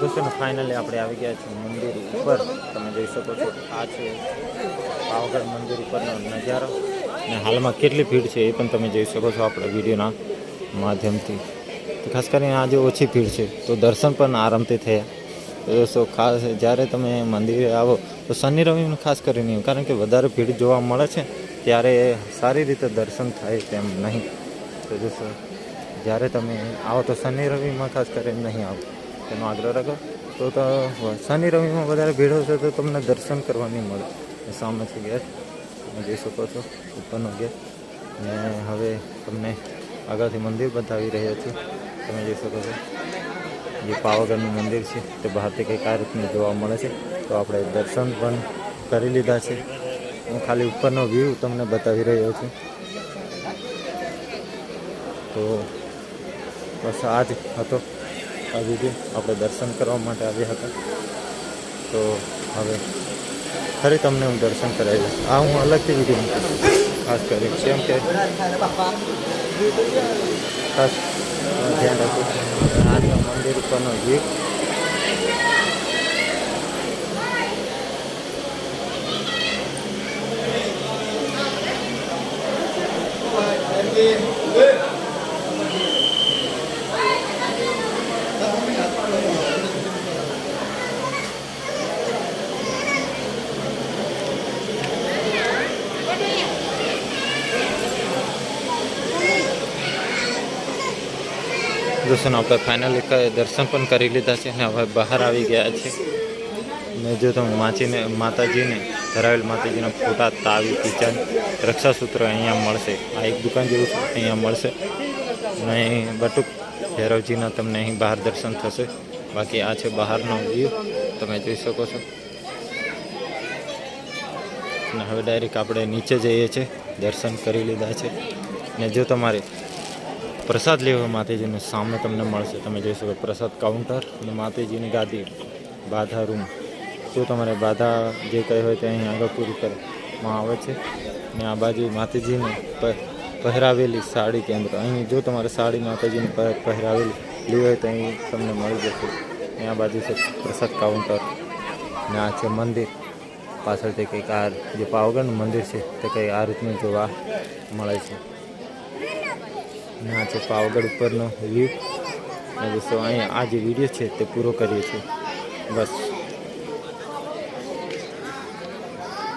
દોસ્તો ફાઇનલી આપણે આવી ગયા છીએ મંદિર ઉપર. તમે જોઈ શકો છો, આ છે પાવાગઢ મંદિર ઉપરનો નજારો. અને હાલમાં કેટલી ભીડ છે એ પણ તમે જોઈ શકો છો આપણા વિડીયોના માધ્યમથી. તો ખાસ કરીને આજે ઓછી ભીડ છે, તો દર્શન પણ આરામથી થયા. દોસ્તો, ખાસ જ્યારે તમે મંદિરે આવો, તો શનિ રવિનું ખાસ કરીને કારણ કે વધારે ભીડ જોવા મળે છે, ત્યારે સારી રીતે દર્શન થાય તેમ નહીં. તો દોસ્તો, જ્યારે તમે આવો તો શનિ, રવિમાં ખાસ કરીને નહીં આવો. તેનો આગ્રહ રાખો. તો શનિ રવિમાં વધારે ભીડ હશે તો તમને દર્શન કરવા નહીં મળે સામેથી ગેર તમે જઈ શકો છો, ઉપરનો ગેર અને હવે તમને આગળથી મંદિર બતાવી રહ્યા છું તમે જોઈ શકો છો. જે પાવાગઢનું મંદિર છે, તે બહારથી કંઈક આ રીતનું જોવા મળે છે. તો આપણે દર્શન પણ કરી લીધા છે. હું ખાલી ઉપરનો વ્યૂ તમને બતાવી રહ્યો છું. તો બસ આ જ હતો. આ વીડિયો આપણે દર્શન કરવા માટે આવ્યા હતા. તો હવે ફરી તમને હું દર્શન કરાવીશ આ હું અલગથી વીડિયો મૂકીશ ખાસ કરી કેમ કે ખાસ ધ્યાન રાખું આજના મંદિર ઉપરનો વ્યૂ દર્શન આપણે ફાઇનલી દર્શન પણ કરી લીધા છે અને હવે બહાર આવી ગયા છે. ને જો તમે માચીને માતાજીને ધરાવેલ માતાજીના ફોટા, તાવી, કિચન, રક્ષાસૂત્ર અહીંયા મળશે. આ એક દુકાન જેવું અહીંયા મળશે. અને બટુક ભૈરવજીના તમને અહીં બહાર દર્શન થશે. બાકી આ છે બહારનો વ્યૂ તમે જોઈ શકો છો. અને હવે ડાયરેક્ટ આપણે નીચે જઈએ છીએ. દર્શન કરી લીધા છે. ને જો તમારે પ્રસાદ લેવા માતાજીને સામે તમને મળશે. તમે જોઈ શકો પ્રસાદ કાઉન્ટર અને માતાજીની ગાદી, બાધા રૂમ જો તમારે બાધા જે કંઈ હોય તે અહીં આગળ પૂરી કરવામાં આવે છે? અને આ બાજુ માતાજીને પહેરાવેલી સાડી કેન્દ્ર. અહીં જો તમારે સાડી માતાજીને પહેરાવેલી લી હોય તો અહીં તમને મળી જશે. અને આ બાજુ છે પ્રસાદ કાઉન્ટર અને આ છે મંદિર. પાછળથી કંઈક આ જે પાવાગઢનું મંદિર છે તે કંઈક આ રીતનું જોવા મળે છે. આ છે પાવાગઢ ઉપરનો વ્યૂ અને દોસ્તો અહીંયા આ જે વીડિયો છે તે પૂરો કરીએ છીએ. બસ.